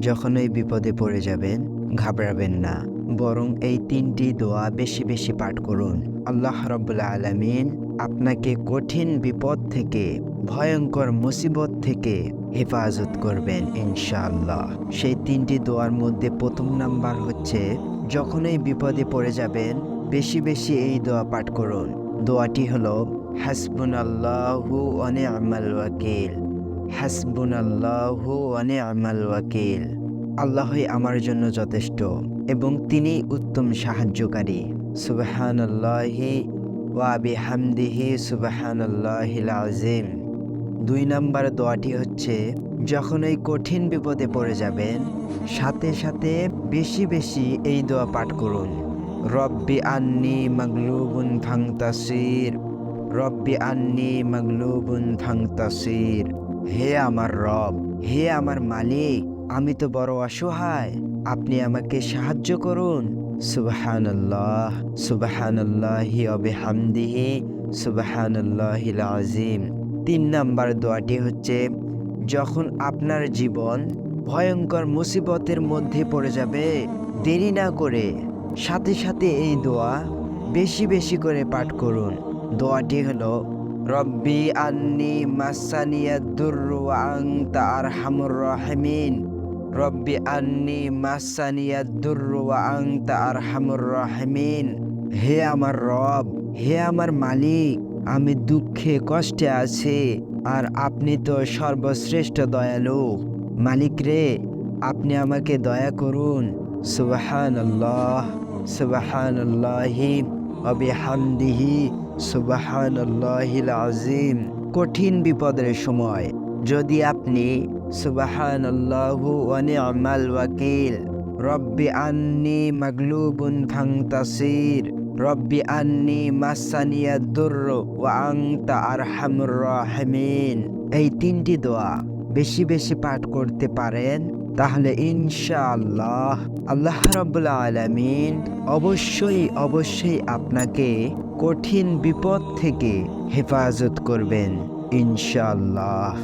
যখনই বিপদে পড়ে যাবেন, ঘাবড়াবেন না। বরং এই তিনটি দোয়া বেশি বেশি পাঠ করুন। আল্লাহ রব্বুল্লা আলমিন আপনাকে কঠিন বিপদ থেকে, ভয়ঙ্কর মুসিবত থেকে হেফাজত করবেন ইনশাআল্লাহ। সেই তিনটি দোয়ার মধ্যে প্রথম নাম্বার হচ্ছে যখনই বিপদে পড়ে যাবেন, বেশি বেশি এই দোয়া পাঠ করুন। দোয়াটি হলো হাসবুন আল্লাহু অনে আমাল ওয়াকিল। ওয়াকিল। আল্লাহই আমার জন্য যথেষ্ট এবং তিনি উত্তম সাহায্যকারী। সুবাহান আল্লাহি সুবাহান দুই নাম্বার দোয়াটি হচ্ছে, যখন এই কঠিন বিপদে পড়ে যাবেন, সাথে সাথে বেশি বেশি এই দোয়া পাঠ করুন। রব্বি আন্নি মাগলুবুন ফাংতাসির। রব্বি আন্নি মাগলুবুন ফাংতাসির। হে আমার রব, হে আমার মালিক, আমি তো বড় অসহায়। আপনি আমাকে সাহায্য করুন। সুবহানাল্লাহ, সুবহানাল্লাহি অবিহামদিহি সুবহানাল্লাহিল আজিম তিন নাম্বার দোয়াটি হচ্ছে, যখন আপনার জীবন ভয়ঙ্কর মুসিবতের মধ্যে পড়ে যাবে, দেরি না করে সাথে সাথে এই দোয়া বেশি বেশি করে পাঠ করুন। দোয়াটি হলো রব্বি আন্নি মাসানিয়া দুর্রু আংতা আর হামুর রহমিন রব্বি আন্নি মাসানিয়া দুর্রু আংতা আর হামুর রহমিন হে আমার রব, হে আমার মালিক, আমি দুঃখে কষ্টে আছি, আর আপনি তো সর্বশ্রেষ্ঠ দয়ালু। মালিক রে, আপনি আমাকে দয়া করুন। সুবাহান আল্লাহ সুবাহান আল্লাহি অবিহামদিহি সুবাহান আল্লাহিল আজিম কঠিন বিপদের সময়, যদি আপনি সুবাহান আল্লাহু অনি'মাল ওয়াকিল, রব্বি আন্নি মাগলুবুন ফাংতাসির, রব্বি আন্নি মাসানিয়া দুর্র ওয়া আংতা আরহামুর রাহিমিন। এই তিনটি দোয়া বেশি বেশি পাঠ করতে পারেন তাহলে ইনশাআল্লাহ আল্লাহ রাব্বুল আলামিন অবশ্যই অবশ্যই আপনাকে কঠিন বিপদ থেকে হেফাজত করবেন ইনশাআল্লাহ।